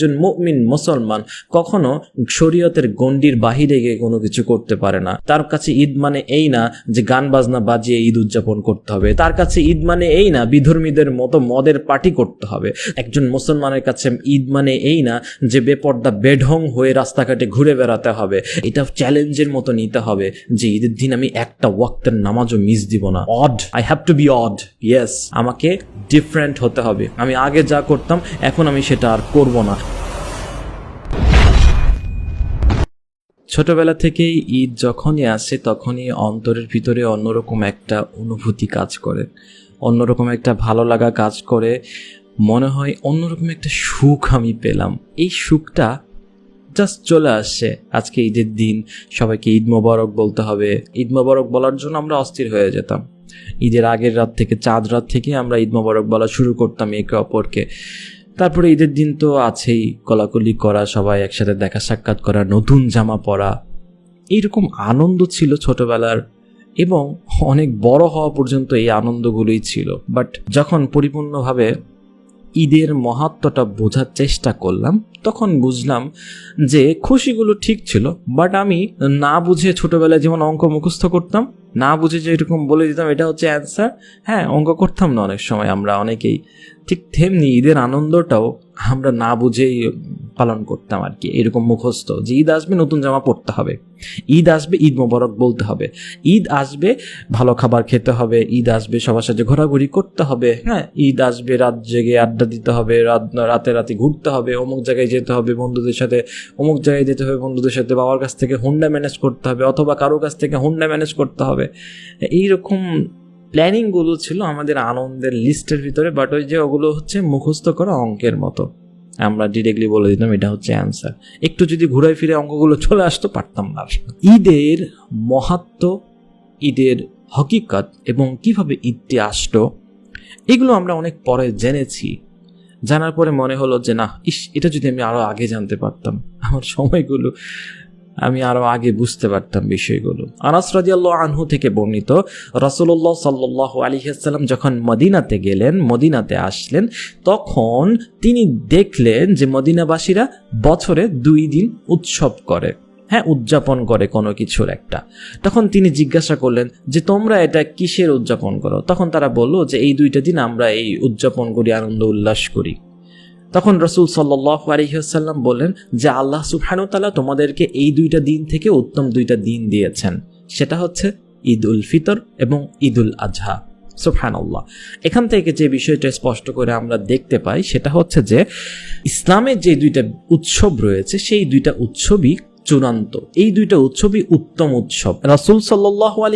একজন মুমিন মুসলমান কখনো শরীয়তের গণ্ডির বাহিরে গিয়ে কোনো কিছু করতে পারে না। তার কাছে ঈদ মানে এই না যে গান বাজনা বাজিয়ে ঈদ উদযাপন করতে হবে। তার কাছে ঈদ মানে এই না বিধর্মীদের মতো মদের পার্টি করতে হবে। একজন মুসলমানের কাছে ঈদ মানে এই না যে বেপর্দা বেঢং হয়ে রাস্তাঘাটে ঘুরে বেড়াতে হবে। এটা চ্যালেঞ্জের মতো নিতে হবে যে ঈদের দিন আমি একটা ওয়াক্তের নামাজও মিস দিব না। Odd I have to be odd yes আমাকে ডিফারেন্ট হতে হবে। আমি আগে যা করতাম, এখন আমি সেটা আর করব না। ছোটবেলা থেকেই ঈদ যখনই আসে, তখনই অন্তরের ভিতরে অন্যরকম একটা অনুভূতি কাজ করে। অন্যরকম একটা ভালো লাগা কাজ করে। মনে হয় অন্যরকম একটা সুখ আমি পেলাম। এই সুখটা জাস্ট চলে আসছে আজকে ঈদের দিন, সবাইকে ঈদ মোবারক বলতে হবে। ঈদ মোবারক বলার জন্য আমরা অস্থির হয়ে যেতাম। ঈদের আগের রাত থেকে চাঁদ রাত থেকে আমরা ঈদ মোবারক বলা শুরু করতাম একে অপরকে। তারপরে ঈদের দিন তো আছেই, কলাকলি করা, সবাই একসাথে দেখা সাক্ষাৎ করা, নতুন জামা পরা। এইরকম আনন্দ ছিল ছোটবেলার এবং অনেক বড় হওয়া পর্যন্ত এই আনন্দগুলোই ছিল। বাট যখন পরিপূর্ণভাবে ঈদের মহাত্মটা বোঝার চেষ্টা করলাম। তখন বুঝলাম যে খুশিগুলো ঠিক ছিল বাট আমি না বুঝে ছোটবেলায় যেমন অঙ্ক মুখস্থ করতাম, না বুঝে যে এরকম বলে দিতাম, এটা হচ্ছে অ্যান্সার হ্যাঁ অঙ্ক করতাম না অনেক সময় আমরা অনেকেই। ঠিক তেমনি ঈদের আনন্দটাও আমরা না বুঝেই পালন করতাম আর কি, এরকম মুখস্থ যে ঈদ আসবে, নতুন জামা পরতে হবে। ঈদ আসবে, ঈদ মোবারক বলতে হবে। ঈদ আসবে, ভালো খাবার খেতে হবে, ঈদ আসবে, সবার সাথে ঘোরাঘুরি করতে হবে হ্যাঁ? ঈদ আসবে, রাত জেগে আড্ডা দিতে হবে, রাত, রাতে রাতে ঘুরতে হবে, অমুক জায়গায় যেতে হবে বন্ধুদের সাথে, অমুক জায়গায় যেতে হবে বন্ধুদের সাথে, বাবার কাছ থেকে হুন্ডা ম্যানেজ করতে হবে, অথবা কারও কাছ থেকে হুন্ডা ম্যানেজ করতে হবে। এইরকম প্ল্যানিংগুলো ছিল আমাদের আনন্দের লিস্টের ভিতরে বাট ওই যে ওগুলো হচ্ছে মুখস্থ করা অঙ্কের মতো। আমরা ডিরেক্টলি বলে দিতাম, এটা হচ্ছে অ্যান্সার একটু যদি ঘুরাই ফিরে অঙ্কগুলো চলে আসতো, পারতাম না ঈদের মহাত্ম, ঈদের হকিকত এবং কীভাবে ঈদটি আসতো এগুলো আমরা অনেক পরে জেনেছি। জানার পরে মনে হলো যে না ইস, এটা যদি আমি আরও আগে জানতে পারতাম, আমার সময়গুলো আমি আরও আগে বুঝতে পারতাম বিষয়গুলো। আনাস রাদিয়াল্লাহু আনহু থেকে বর্ণিত, রাসূলুল্লাহ সাল্লাল্লাহু আলাইহি ওয়াসাল্লাম যখন মদিনাতে গেলেন, মদিনাতে আসলেন, তখন তিনি দেখলেন যে মদিনাবাসীরা বছরে দুই দিন উৎসব করে। হ্যাঁ উদযাপন করে কোনো কিছুর একটা। তখন তিনি জিজ্ঞাসা করলেন যে, তোমরা এটা কিসের উদযাপন করো? তখন তারা বলল যে, এই দুইটা দিন আমরা এই উদযাপন করি আনন্দ উল্লাস করি। তখন রসুল সাল্লাহ আলহিহাসাল্লাম বললেন যে আল্লাহ সুবহানু তাআলা তোমাদেরকে এই দুইটা দিন থেকে উত্তম দুইটা দিন দিয়েছেন। সেটা হচ্ছে ঈদ উল ফিতর এবং ঈদ উল আজহা। সুবহানাল্লাহ। এখান থেকে যে বিষয়টা স্পষ্ট করে আমরা দেখতে পাই, সেটা হচ্ছে যে ইসলামের যে দুইটা উৎসব রয়েছে, সেই দুইটা উৎসবই চূড়ান্ত। এই দুইটা উৎসবই উত্তম উৎসব। রাসুল সাল্লাহ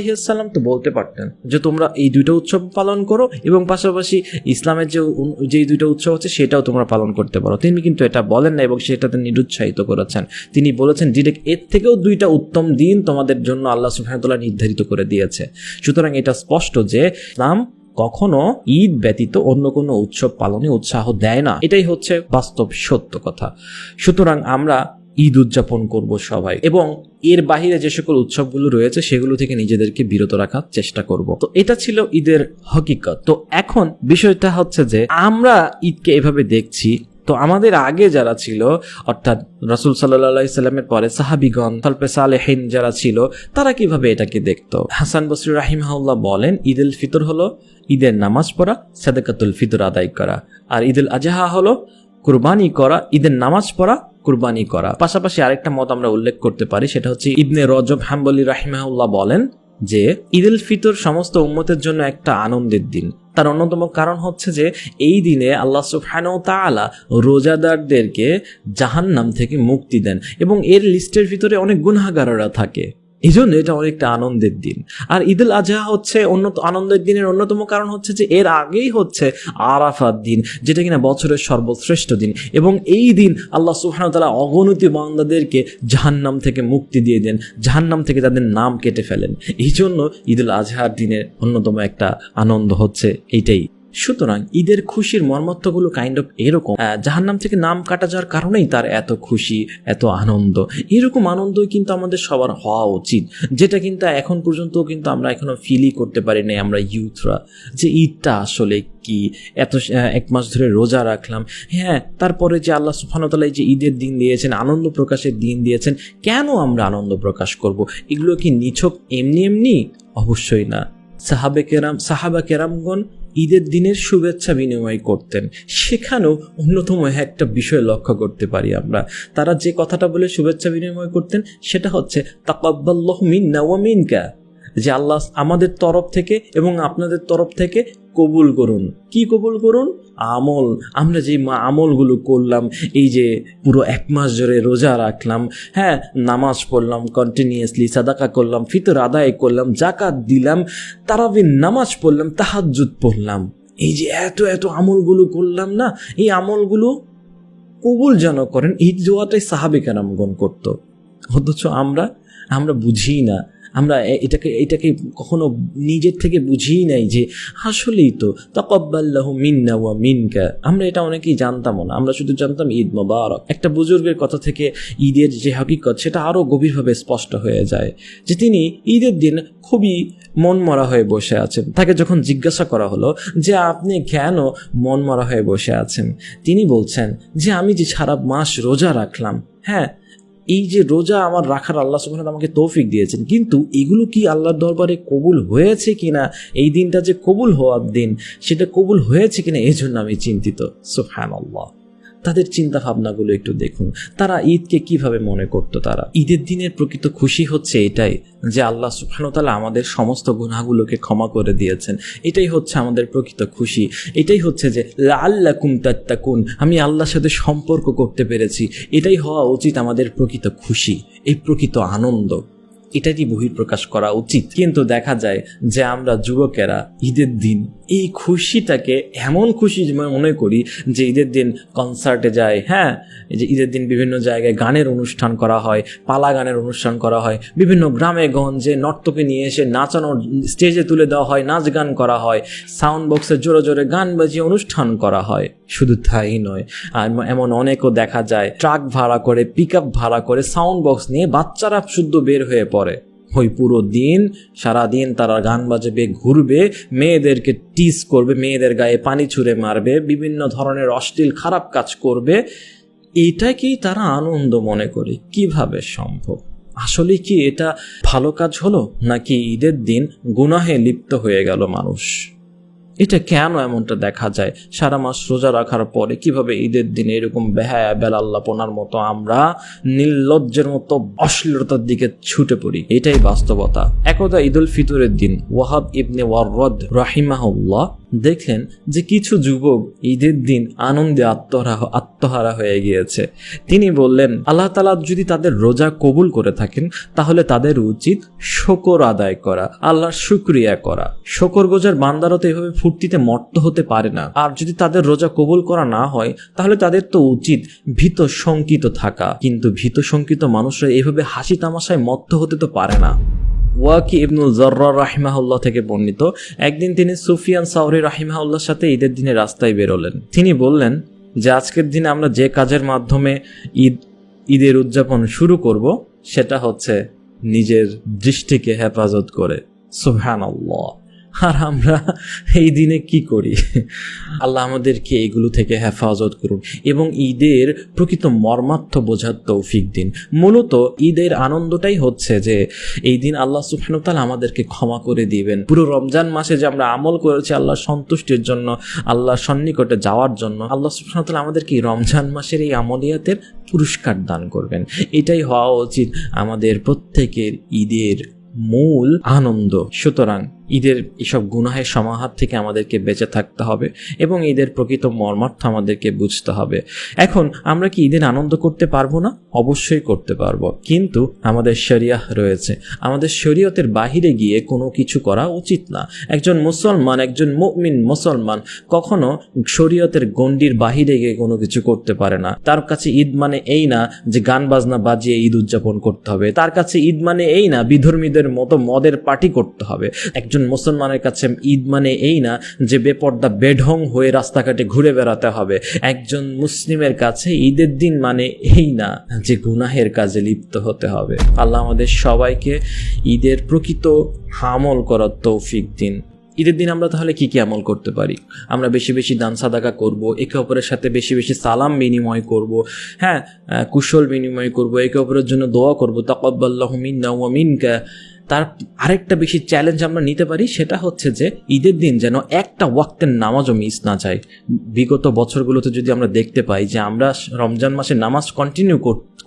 তো বলতে পারতেন যে, তোমরা এই দুইটা উৎসব পালন করো এবং পাশাপাশি ইসলামের যে উন- যে দুইটা উৎসব আছে, সেটাও তোমরা পালন করতে পারো। তিনি কিন্তু এটা বলেন না এবং সেটাতে নিরুৎসাহিত করেছেন। তিনি বলেছেন, ডিরেক্ট এর থেকেও দুইটা উত্তম দিন তোমাদের জন্য আল্লাহ সুহামতুল্লাহ নির্ধারিত করে দিয়েছে। সুতরাং এটা স্পষ্ট যে, ইসলাম কখনো ঈদ ব্যতীত অন্য কোনো উৎসব পালনে উৎসাহ দেয় না। এটাই হচ্ছে বাস্তব সত্য কথা। সুতরাং আমরা ঈদ উদযাপন করব সবাই। এবং এর বাহিরে যে সকল উৎসবগুলো রয়েছে, সেগুলো থেকে নিজেদেরকে বিরত রাখার চেষ্টা করব। তো এটা ছিল ঈদের হকিকত। তো এখন বিষয়টা হচ্ছে যে, আমরা ঈদকে এভাবে দেখছি। তো আমাদের আগে যারা ছিল, অর্থাৎ রসুল সাল্লাহ সাল্লামের পরে সাহাবিগণ তল্পে সালেহিন যারা ছিল, তারা কীভাবে এটাকে দেখতো? হাসান বসরি রাহিমাহুল্লাহ বলেন ঈদ উল ফিতর হলো ঈদের নামাজ পড়া, সাদাকাতুল ফিতর আদায় করা। আর ঈদ উল আজহা হলো কুরবানি করা, ঈদের নামাজ পড়া কুরবানি করা। পাশাপাশি আরেকটা মত আমরা উল্লেখ করতে পারি, সেটা হচ্ছে ইবনে রজব হাম্বলি রাহিমাহুল্লাহ বলেন যে ঈদ উল ফিতর সমস্ত উম্মতের জন্য একটা আনন্দের দিন। তার অন্যতম কারণ হচ্ছে যে, এই দিনে আল্লাহ সুবহানাহু তালা রোজাদারদেরকে জাহান্নাম থেকে মুক্তি দেন এবং এর লিস্টের ভিতরে অনেক গুনাহগাররা থাকে। এই জন্য এটা অনেকটা আনন্দের দিন। আর ঈদ উল আজহা হচ্ছে অন্য, আনন্দের দিনের অন্যতম কারণ হচ্ছে যে এর আগেই হচ্ছে আরাফাত দিন, যেটা কিনা বছরের সর্বশ্রেষ্ঠ দিন। এবং এই দিন আল্লাহ তাআলা অগণিত বান্দাদেরকে জাহান্নাম থেকে মুক্তি দিয়ে দেন, জাহান্নাম থেকে তাদের নাম কেটে ফেলেন। এই জন্য ঈদ উল আজহার দিনের অন্যতম একটা আনন্দ হচ্ছে এইটাই। সুতরাং ঈদের খুশির মর্মত্বগুলো কাইন্ড অফ এরকম জাহার নাম থেকে নাম কাটা যাওয়ার কারণেই তার এত খুশি, এত আনন্দ। এরকম আনন্দই কিন্তু আমাদের সবার হওয়া উচিত, যেটা কিন্তু এখন পর্যন্ত কিন্তু আমরা এখনও ফিলই করতে পারি নাই আমরা ইউথরা যে ঈদটা আসলে কি, এত এক মাস ধরে রোজা রাখলাম। হ্যাঁ তারপরে যে আল্লাহ সুফানতালা যে ঈদের দিন দিয়েছেন, আনন্দ প্রকাশের দিন দিয়েছেন, কেন আমরা আনন্দ প্রকাশ করব? এগুলো কি নিছক এমনি এমনি? অবশ্যই না। সাহাবে কেরাম, সাহাবা কেরামগণ ঈদের দিনের শুভেচ্ছা বিনিময় করতেন। সেখানেও অন্যতম একটা বিষয় লক্ষ্য করতে পারি আমরা। তারা যে কথাটা বলে শুভেচ্ছা বিনিময় করতেন, সেটা হচ্ছে, তাকাব্বাল্লাহ মিন ওয়া মিনকা। যে আল্লাহ আমাদের তরফ থেকে এবং আপনাদের তরফ থেকে কবুল করুন। কি কবুল করুন? আমল। আমরা যে আমলগুলো করলাম, এই যে পুরো এক মাস ধরে রোজা রাখলাম হ্যাঁ নামাজ পড়লাম কন্টিনিউয়াসলি সাদাকা করলাম, ফিতর আদায় করলাম জাকাত দিলাম, তারাবির নামাজ পড়লাম, তাহাজ্জুদ পড়লাম। এই যে এত এত আমলগুলো করলাম না, এই আমলগুলো কবুল যেন করেন, এই দোয়াটাই সাহাবে কেরামগণ করতো। অথচ আমরা আমরা বুঝি না আমরা এটাকে এটাকে কখনো নিজের থেকে বুঝিই নাই যে আসলেই তো তাকব্বাল্লাহু মিন্না ওয়া মিনকা। আমরা এটা অনেকেই জানতাম না, আমরা শুধু জানতাম ঈদ মোবারক। একটা বুজুর্গের কথা থেকে ঈদের যে হকিকত, সেটা আরও গভীরভাবে স্পষ্ট হয়ে যায় যে তিনি ঈদের দিন খুবই মনমরা হয়ে বসে আছেন। তাকে যখন জিজ্ঞাসা করা হলো যে, আপনি কেন মনমরা হয়ে বসে আছেন? তিনি বলছেন যে, আমি যে সারা মাস রোজা রাখলাম। হ্যাঁ এই যে রোজা আমার রাখার আল্লাহ সুবাহ আমাকে তৌফিক দিয়েছেন, কিন্তু এগুলো কি আল্লাহর দরবারে কবুল হয়েছে কিনা, এই দিনটা যে কবুল হওয়ার দিন, সেটা কবুল হয়েছে কিনা এই জন্য আমি চিন্তিত। সুবহানাল্লাহ। তাদের চিন্তা ভাবনাগুলো একটু দেখুন। তারা ঈদকে কীভাবে মনে করতো তারা? ঈদের দিনের প্রকৃত খুশি হচ্ছে এটাই যে আল্লাহ সুবহানতালা আমাদের সমস্ত গুনাহগুলোকে ক্ষমা করে দিয়েছেন। এটাই হচ্ছে আমাদের প্রকৃত খুশি। এটাই হচ্ছে যে আল্লাকুম তাত্তাকুন, আমি আল্লাহর সাথে সম্পর্ক করতে পেরেছি। এটাই হওয়া উচিত আমাদের প্রকৃত খুশি, এই প্রকৃত আনন্দ। এটারই বহিঃপ্রকাশ করা উচিত। কিন্তু দেখা যায় যে আমরা যুবকেরা ঈদের দিন এই খুশিটাকে এমন খুশি মনে করি যে ঈদের দিন কনসার্টে যায় হ্যাঁ? যে ঈদের দিন বিভিন্ন জায়গায় গানের অনুষ্ঠান করা হয়, পালা গানের অনুষ্ঠান করা হয়, বিভিন্ন গ্রামে গঞ্জে নর্তকে নিয়ে এসে নাচানোর স্টেজে তুলে দেওয়া হয়, নাচ গান করা হয় সাউন্ড বক্সে জোরে জোরে গান বাজিয়ে অনুষ্ঠান করা হয়। শুধু তাই নয়, আর এমন অনেকও দেখা যায়, ট্রাক ভাড়া করে পিক ভাড়া করে সাউন্ড বক্স নিয়ে বাচ্চারা শুদ্ধ বের হয়ে পড়ে। ওই পুরো দিন, সারা দিন তারা গান বাজাবে, ঘুরবে, মেয়েদেরকে টিস করবে, মেয়েদের গায়ে পানি ছুঁড়ে মারবে, বিভিন্ন ধরনের অশ্লীল খারাপ কাজ করবে। এটা কি তারা আনন্দ মনে করে? কীভাবে সম্ভব? আসলে কি এটা ভালো কাজ হলো? নাকি ঈদের দিন গুনাহে লিপ্ত হয়ে গেল মানুষ? এটা কেন এমনটা দেখা যায়? সারা মাস রোজা রাখার পরে কীভাবে ঈদের দিনে এরকম বেহায়া, বেলাল্লাপনার মতো আমরা নির্লজ্জের মতো অশ্লীলতার দিকে ছুটে পড়ি? এটাই বাস্তবতা। একদা ঈদুল ফিতরের দিন ওয়াহাব ইবনে ওয়ারদ রাহিমাহুল্লাহ দেখলেন যে কিছু যুবক ঈদের দিন আনন্দে আত্মহারা আত্মহারা হয়ে গিয়েছে। তিনি বললেন, আল্লাহ তালা যদি তাদের রোজা কবুল করে থাকেন, তাহলে তাদের উচিত শকর আদায় করা, আল্লাহর শুক্রিয়া করা। শকর গোজার বান্দারও তো এভাবে ফুর্তিতে মর্ত হতে পারে না। আর যদি তাদের রোজা কবুল করা না হয়, তাহলে তাদের তো উচিত ভীত শঙ্কিত থাকা। কিন্তু ভীত শঙ্কিত মানুষরা এভাবে হাসি তামাশায় মত্ত হতে তো পারে না। ওয়াকি ইবনুল জর্রা রাহিমাহুল্লাহ থেকে বর্ণিত। একদিন তিনি সুফিয়ান সাউরি রাহিমাহুল্লাহর সাথে ঈদের দিনে রাস্তায় বেরোলেন। তিনি বললেন যে, আজকের দিনে আমরা যে কাজের মাধ্যমে ঈদ, ঈদের উদযাপন শুরু করব, সেটা হচ্ছে নিজের দৃষ্টিকে হেফাজত করে। সুবহানাল্লাহ। আর আমরা এই দিনে কি করি? আল্লাহ আমাদেরকে এগুলো থেকে হেফাজত করুন এবং ঈদের প্রকৃত মর্মার্থ বোঝার তৌফিক দিন। মূলত ঈদের আনন্দটাই হচ্ছে যে এই দিন আল্লাহ সুফানুতাল আমাদেরকে ক্ষমা করে দিবেন। পুরো রমজান মাসে যে আমরা আমল করেছি আল্লাহ সন্তুষ্টির জন্য আল্লাহ সন্নিকটে যাওয়ার জন্য, আল্লাহ সুফানুতাল আমাদেরকে রমজান মাসের এই আমলিয়াতের পুরস্কার দান করবেন। এটাই হওয়া উচিত আমাদের প্রত্যেকের ঈদের মূল আনন্দ। সুতরাং ঈদের এসব গুনাহের সমাহার থেকে আমাদেরকে বেঁচে থাকতে হবে এবং ঈদের প্রকৃত মর্মার্থ আমাদেরকে বুঝতে হবে। এখন আমরা কি ঈদের আনন্দ করতে পারব না? অবশ্যই করতে পারব। কিন্তু আমাদের শরিয়াহ রয়েছে। আমাদের শরীয়তের বাহিরে গিয়ে কোনো কিছু করা উচিত না। একজন মুসলমান, একজন মুমিন মুসলমান কখনো শরীয়তের গণ্ডির বাহিরে গিয়ে কোনো কিছু করতে পারে না। তার কাছে ঈদ মানে এই না যে গান বাজনা বাজিয়ে ঈদ উদযাপন করতে হবে। তার কাছে ঈদ মানে এই না বিধর্মীদের মতো মদের পার্টি করতে হবে। একজন একজন মুসলমানের কাছে ঈদ মানে এই না যে বেপর্দা, বেঢং হয়ে রাস্তাঘাটে ঘুরে বেড়াতে হবে। একজন মুসলিমের কাছে ঈদের দিন মানে এই না যে গুনাহের কাজে লিপ্ত হতে হবে। আল্লাহ আমাদের সবাইকে ঈদের প্রকৃত আমল করার তৌফিক দিন। ঈদের দিন আমরা তাহলে কি কি আমল করতে পারি? আমরা বেশি বেশি দান সাদাকা করব, একে অপরের সাথে বেশি বেশি সালাম বিনিময় করব হ্যাঁ কুশল বিনিময় করব, একে অপরের জন্য দোয়া করব তাকব্বাল্লাহু মিন্না তার আরেকটা বেশি চ্যালেঞ্জ আমরা নিতে পারি, সেটা হচ্ছে যে ঈদের দিন যেন একটা ওয়াক্তের নামাজও মিস না যায়। বিগত বছরগুলোতে যদি আমরা দেখতে পাই যে আমরা রমজান মাসে নামাজ কন্টিনিউ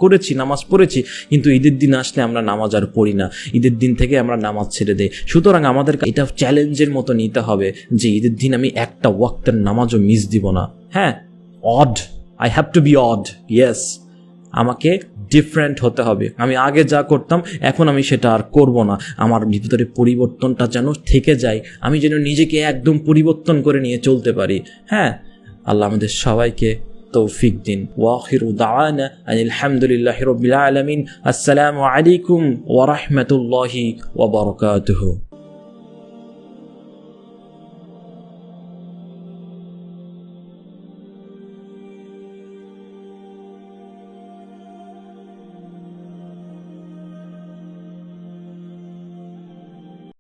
করেছি, নামাজ পড়েছি, কিন্তু ঈদের দিন আসলে আমরা নামাজ আর পড়ি না। ঈদের দিন থেকে আমরা নামাজ ছেড়ে দেই। সুতরাং আমাদের এটা চ্যালেঞ্জের মতো নিতে হবে যে ঈদের দিন আমি একটা ওয়াক্তের নামাজও মিস দিব না। হ্যাঁ odd I have to be odd yes আমাকে ডিফারেন্ট হতে হবে। আমি আগে যা করতাম, এখন আমি সেটা আর করব না। আমার ভিতরে পরিবর্তনটা যেন থেকে যায়। আমি যেন নিজেকে একদম পরিবর্তন করে নিয়ে চলতে পারি। হ্যাঁ? আল্লাহ আমাদের সবাইকে তৌফিক দিন। ওয়াখির আলহামদুলিল্লাহ আসসালামু আলাইকুম ওরহমতুল্লাহি ওবরকাতুহু